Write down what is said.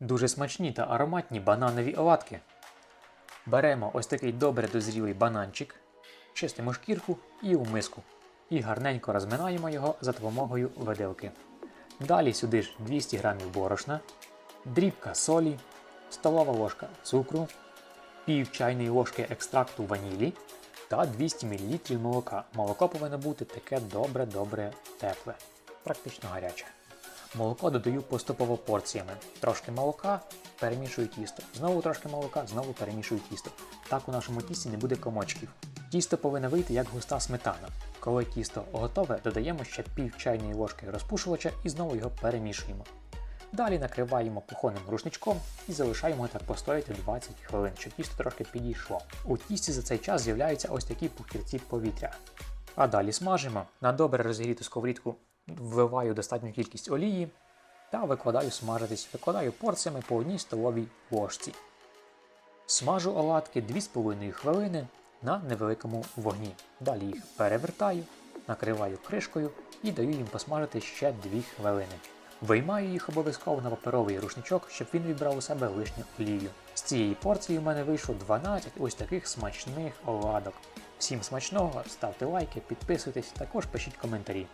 Дуже смачні та ароматні бананові оладки. Беремо ось такий добре дозрілий бананчик, чистимо шкірку і у миску. І гарненько розминаємо його за допомогою виделки. Далі сюди ж 200 г борошна, дрібка солі, столова ложка цукру, пів чайної ложки екстракту ванілі та 200 мл молока. Молоко повинно бути таке добре-добре тепле, практично гаряче. Молоко додаю поступово порціями. Трошки молока, перемішую тісто. Знову трошки молока, знову перемішую тісто. Так у нашому тісті не буде комочків. Тісто повинно вийти як густа сметана. Коли тісто готове, додаємо ще пів чайної ложки розпушувача і знову його перемішуємо. Далі накриваємо кухонним рушничком і залишаємо так постояти 20 хвилин, щоб тісто трошки підійшло. У тісті за цей час з'являються ось такі пухірці повітря. А далі смажимо. На добре розігріту сковорідку вливаю достатню кількість олії та викладаю смажитись. Викладаю порціями по одній столовій ложці. Смажу оладки 2,5 хвилини на невеликому вогні. Далі їх перевертаю, накриваю кришкою і даю їм посмажити ще 2 хвилини. Виймаю їх обов'язково на паперовий рушничок, щоб він відбрав у себе лишню олію. З цієї порції у мене вийшло 12 ось таких смачних оладок. Всім смачного, ставте лайки, підписуйтесь, також пишіть коментарі.